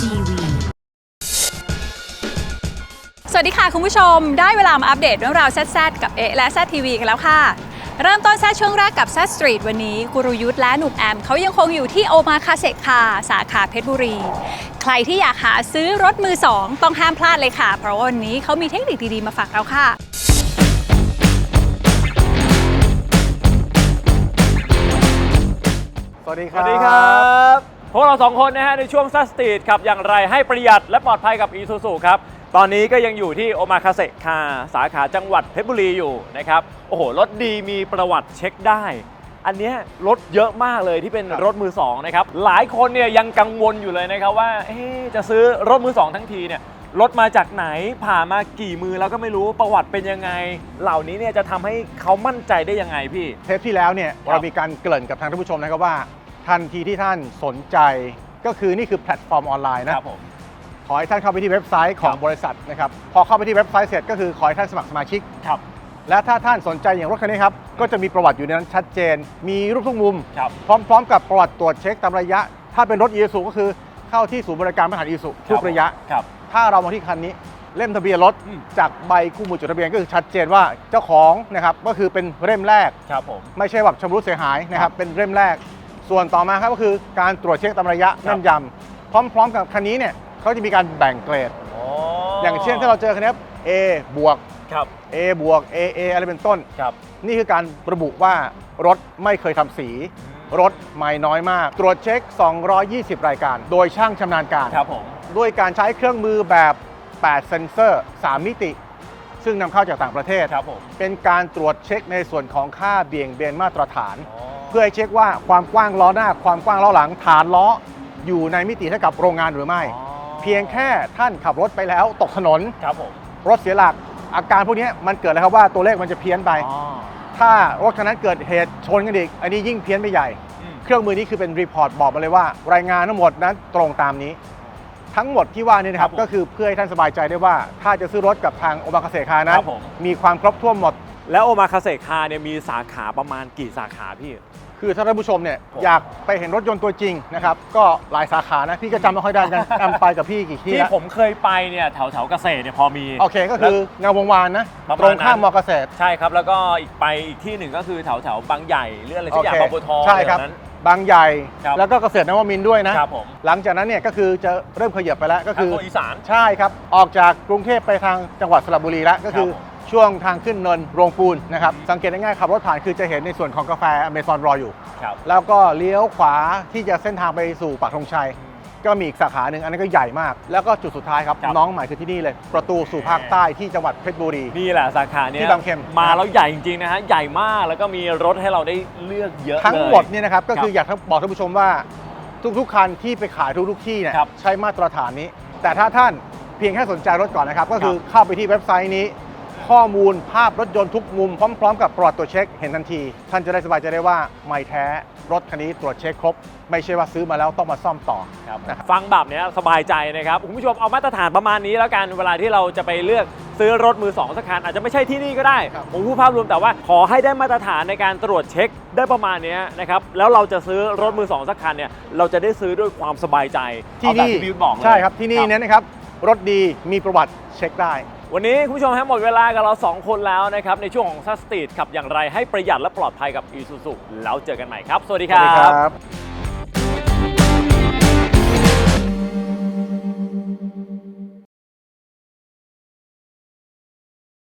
TV สวัสดีค่ะคุณผู้ชม ได้เวลามาอัปเดตเรื่องราวแซดๆกับเอะและแซดทีวีกันแล้วค่ะ เริ่มต้นแซดช่วงแรกกับแซดสตรีทวันนี้กุรุยุทธและหนุ่มแอมเขายังคงอยู่ที่โอมาคาเซคาสาขาเพชรบุรี ใครที่อยากหาซื้อรถมือสองต้องห้ามพลาดเลยค่ะ เพราะว่าวันนี้เขามีเทคนิคดีๆมาฝากเราค่ะสวัสดีคสรับวัสดีครับ พวกเราสองคนนะฮะในช่วงซัสตีดขับอย่างไรให้ประหยัดและปลอดภัยกับ e s u s u ครับตอนนี้ก็ยังอยู่ที่โอมาคาเซคาสาขาจังหวัดเพชรบุรีอยู่นะครับโอ้โหรถดีมีประวัติเช็คได้ อันเนี้ยรถเยอะมากเลยที่เป็นรถมือสองนะครับหลายคนเนี่ยยังกังวลอยู่เลยนะครับว่าเอ๊ะจะซื้อรถมือสองทั้งทีเนี่ยรถมาจากไหนผ่ามากี่มือแล้วก็ไม่รู้ประวัติเป็นยังไง เหล่านี้เนี่ยจะทำให้เขามั่นใจได้ยังไงพี่ เทปที่แล้วเนี่ยครับเรามีการเกริ่นกับทางท่านผู้ชมนะครับว่า ทันทีที่ท่านสนใจก็คือนี่คือแพลตฟอร์มออนไลน์นะครับผม ขอให้ท่านเข้าไปที่เว็บไซต์ของครับบริษัทนะครับพอเข้าไปที่เว็บไซต์เสร็จก็คือขอให้ท่านสมัครสมาชิก ครับ และถ้าท่านสนใจอย่างรถคันนี้ครับก็จะมีประวัติอยู่ในนั้นชัดเจน มีรูปทุกมุม ครับ พร้อม ๆ กับประวัติตรวจเช็คตามระยะ ถ้าเป็นรถอีซูก็คือเข้าที่ศูนย์บริการบริหารอีซูทุกระยะ ครับ ถ้าเรามาที่คันนี้เล่มทะเบียนรถอืม จากใบคู่มือจดทะเบียนก็คือชัดเจนว่าเจ้าของนะครับก็คือเป็นเล่มแรก ครับผม ไม่ใช่แบบชำรุดเสียหายนะครับ เป็นเล่มแรก ส่วนต่อมาครับก็คือการตรวจเช็คตามระยะครับแม่นยำพร้อม ๆ กับคันนี้เนี่ยเขาจะมีการแบ่งเกรด อย่างเช่นถ้าเราเจอคันนี้ A บวกครับ A บวก A A อะไรเป็นต้นครับนี่คือการระบุว่ารถไม่เคยทำสี รถใหม่น้อยมาก ตรวจเช็ค 220 รายการ โดยช่างชำนาญการครับผมด้วยการใช้เครื่องมือแบบ 8 เซนเซอร์ 3 มิติ ซึ่งนำเข้าจากต่างประเทศครับผมเป็นการตรวจเช็คในส่วนของค่าเบี่ยงเบนมาตรฐานเพื่อให้เช็คว่าความกว้างล้อหน้า ความกว้างล้อหลังฐานล้ออยู่ในมิติเท่ากับโรงงานหรือไม่เพียงแค่ท่านขับรถไปแล้วตกถนน ครับผมรถเสียหลักอาการพวกนี้มันเกิดอะไรครับว่าตัวเลขมันจะเพี้ยนไปถ้ารถคันนั้นเกิดเหตุชนกันอีกอันนี้ยิ่งเพี้ยนไปใหญ่ อืมเครื่องมือนี้คือเป็นรีพอร์ตบอกมาเลยว่า รายงานทั้งหมดนั้นตรงตามนี้ ทั้งหมดที่ว่านี่นะครับครับผมก็คือเพื่อให้ท่านสบายใจได้ว่า ถ้าจะซื้อรถกับทางโอมาคาเซคานั้ครันบผม มีความครบถ้วนหมด แล้วโอมาคาเซคาเนี่ยมีสาขาประมาณกี่สาขาพี่ คือถ้าท่านผู้ชมเนี่ยผมอยากไปเห็นรถยนต์ตัวจริงนะครับ ก็หลายสาขานะพี่ก็จำไม่ค่อยได้กันนำไปกับพี่กี่ที่ที่แล้วผมเคยไปเนี่ยแถวแถวๆเกษตรเนี่ยพอมี โอเคก็คือเงาวงวานนะประมาณตรงข้ามนั้นมอเกษตร ใช่ครับ แล้วก็อีกไปอีกที่หนึ่งก็คือแถวแถวๆบางใหญ่เรื่องอะไรโอสักอย่างเคบางบัวทองใช่ครับ แถวนั้น บางใหญ่ ครับ แล้วก็เกษตรนวมินทร์ด้วยนะ ครับผมหลังจากนั้นเนี่ยก็คือจะเริ่มขยับไปแล้วก็ทางคือโซนอีสาน ใช่ครับ ออกจากกรุงเทพไปทางจังหวัดสระบุรีแล้วก็คือ ครับผม ช่วงทางขึ้นเนินโรงปูนนะครับ สังเกตง่ายๆขับรถผ่านคือจะเห็นในส่วนของกาแฟอเมซอนรออยู่ ครับ แล้วก็เลี้ยวขวาที่จะเส้นทางไปสู่ปากธงชัย ก็มีอีกสาขาหนึ่งอันนั้นก็ใหญ่มาก แล้วก็จุดสุดท้ายครับ ครับ น้องใหม่คือที่นี่เลย ประตูสู่ภาคใต้ที่จังหวัดเพชรบุรี นี่แหละสาขาเนี่ยที่บางเข็ม มาแล้วใหญ่จริงๆนะฮะ ใหญ่มากแล้วก็มีรถให้เราได้เลือกเยอะทั้งเลยหมดเนี่ยนะครับก็คือครับอยากบอกท่านผู้ชมว่าทุกๆคันที่ไปขายทุกๆที่เนี่ยครับใช้มาตรฐานนี้ แต่ถ้าท่านเพียงแค่สนใจรถก่อนนะครับ ก็คือเข้าไปที่เว็บไซต์นี้ ข้อมูลภาพรถยนต์ทุกมุมพร้อมๆ กับประวัติตรวจเช็คเห็นทันที ท่านจะได้สบายใจได้ว่าไม่แท้รถคันนี้ตรวจเช็คครบ ไม่ใช่ว่าซื้อมาแล้วต้องมาซ่อมต่อครับนะครับฟังแบบเนี้ยสบายใจนะครับคุณผู้ชมเอามาตรฐานประมาณนี้แล้วกันเวลาที่เราจะไปเลือกซื้อรถมือสองสักคันอาจจะไม่ใช่ที่นี่ก็ได้ครับผมพูดภาพรวมแต่ว่าขอให้ได้มาตรฐานในการตรวจเช็คได้ประมาณเนี้ยนะครับแล้วเราจะซื้อรถมือสองสักคันเนี่ยเราจะได้ซื้อด้วยความสบายใจที่เอาแบบนี่ที่พี่ยุทธบอกเลยใช่ครับที่นี่เนี่ยนะครับรถดีมีประวัติเช็คได้ วันนี้คุณผู้ชมฮะหมดเวลากับเรา 2 คนแล้วนะครับ ในช่วงของซัสตีดขับอย่างไรให้ประหยัดและปลอดภัยกับ Isuzu แล้วเจอกันใหม่ครับ สวัสดีครับ